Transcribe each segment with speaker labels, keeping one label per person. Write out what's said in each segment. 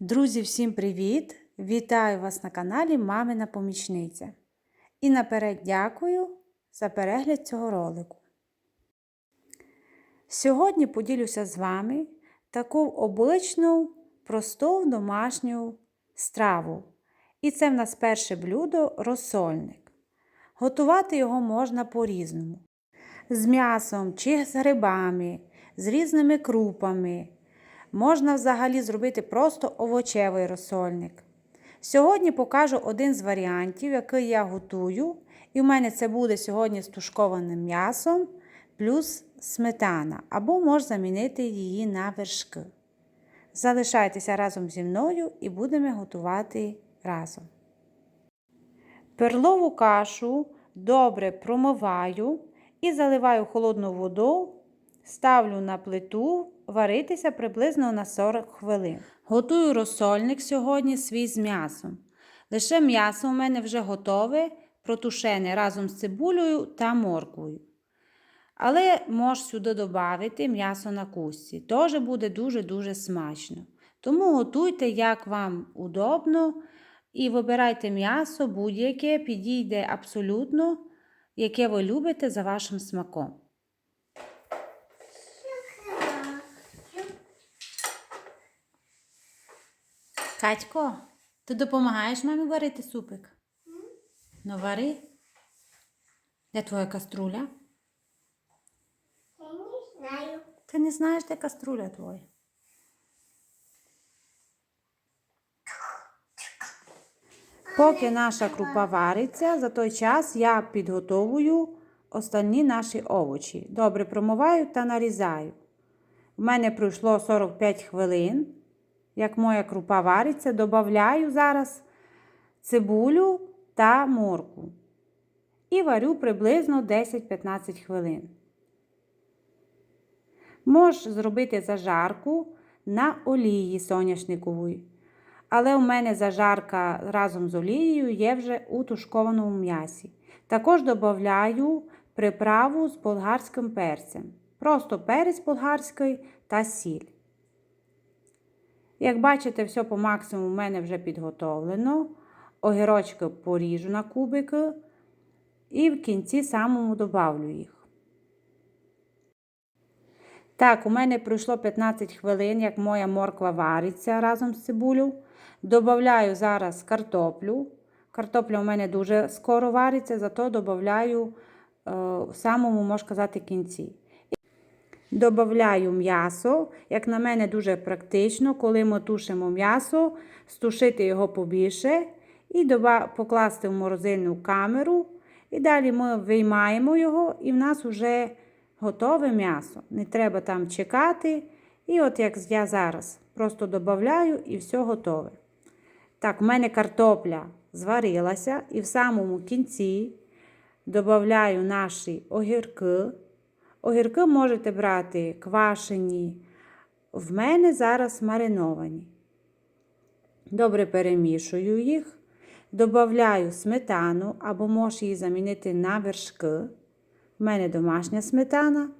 Speaker 1: Друзі, всім привіт! Вітаю вас на каналі Мамина Помічниця. І наперед дякую за перегляд цього ролику. Сьогодні поділюся з вами таку обличну, просту домашню страву. І це в нас перше блюдо розсольник. Готувати його можна по-різному. З м'ясом чи з грибами, з різними крупами. Можна взагалі зробити просто овочевий розсольник. Сьогодні покажу один з варіантів, який я готую. І в мене це буде сьогодні з тушкованим м'ясом плюс сметана, або можна замінити її на вершки. Залишайтеся разом зі мною і будемо готувати разом. Перлову кашу добре промиваю і заливаю холодну воду, ставлю на плиту варитися приблизно на 40 хвилин. Готую розсольник сьогодні свій з м'ясом. Лише м'ясо у мене вже готове, протушене разом з цибулею та морквою. Але можеш сюди додати м'ясо на кусці. Теж буде дуже-дуже смачно. Тому готуйте, як вам удобно, і вибирайте м'ясо будь-яке, підійде абсолютно, яке ви любите за вашим смаком. Катько, ти допомагаєш мамі варити супик? Ну, вари. Де твоя каструля?
Speaker 2: Я не знаю.
Speaker 1: Ти не знаєш, де каструля твоя? Поки наша крупа вариться, за той час я підготовую останні наші овочі. Добре промиваю та нарізаю. У мене пройшло 45 хвилин. Як моя крупа вариться, додаю зараз цибулю та морку. І варю приблизно 10-15 хвилин. Можеш зробити зажарку на олії соняшникової. Але у мене зажарка разом з олією є вже у тушкованому м'ясі. Також додаю приправу з болгарським перцем. Просто перець болгарський та сіль. Як бачите, все по максимуму в мене вже підготовлено. Огірочки поріжу на кубики і в кінці самому добавлю їх. Так, у мене пройшло 15 хвилин, як моя морква вариться разом з цибулю. Добавляю зараз картоплю. Картопля у мене дуже скоро вариться, зато додаю е, в самому, можна сказати, кінці. Добавляю м'ясо. Як на мене, дуже практично, коли ми тушимо м'ясо, стушити його побільше і покласти в морозильну камеру. І далі ми виймаємо його, і в нас вже готове м'ясо. Не треба там чекати. І от як я зараз просто додаю і все готове. Так, в мене картопля зварилася, і в самому кінці додаю наші огірки. Огірки можете брати квашені. В мене зараз мариновані. Добре перемішую їх. Додаю сметану або можеш її замінити на вершки. В мене домашня сметана.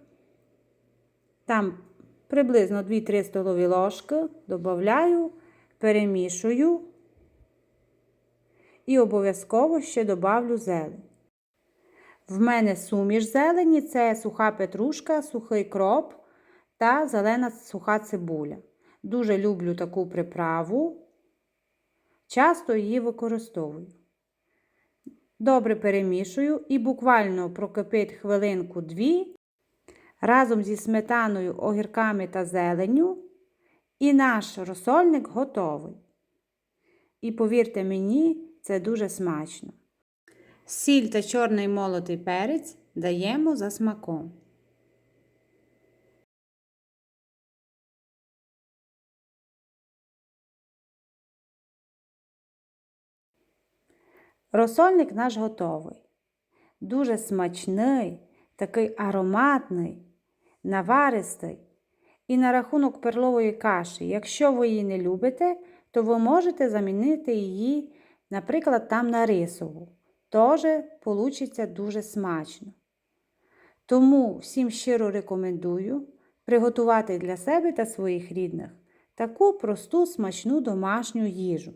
Speaker 1: Там приблизно 2-3 столові ложки додаю, перемішую і обов'язково ще додавлю зелень. В мене суміш зелені це суха петрушка, сухий кроп та зелена суха цибуля. Дуже люблю таку приправу. Часто її використовую. Добре перемішую і буквально прокипить хвилинку-дві разом зі сметаною, огірками та зеленю. І наш розсольник готовий. І повірте мені, це дуже смачно. Сіль та чорний молотий перець даємо за смаком. Розсольник наш готовий. Дуже смачний, такий ароматний, наваристий. І на рахунок перлової каші, якщо ви її не любите, то ви можете замінити її, наприклад, там на рисову. Теж получиться дуже смачно. Тому всім щиро рекомендую приготувати для себе та своїх рідних таку просту смачну домашню їжу.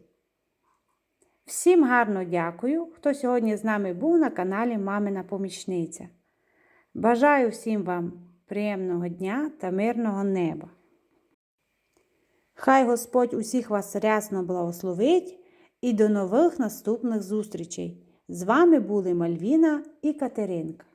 Speaker 1: Всім гарно дякую, хто сьогодні з нами був на каналі Мамина Помічниця. Бажаю всім вам приємного дня та мирного неба. Хай Господь усіх вас рясно благословить і до нових наступних зустрічей. З вами були Мальвіна і Катеринка.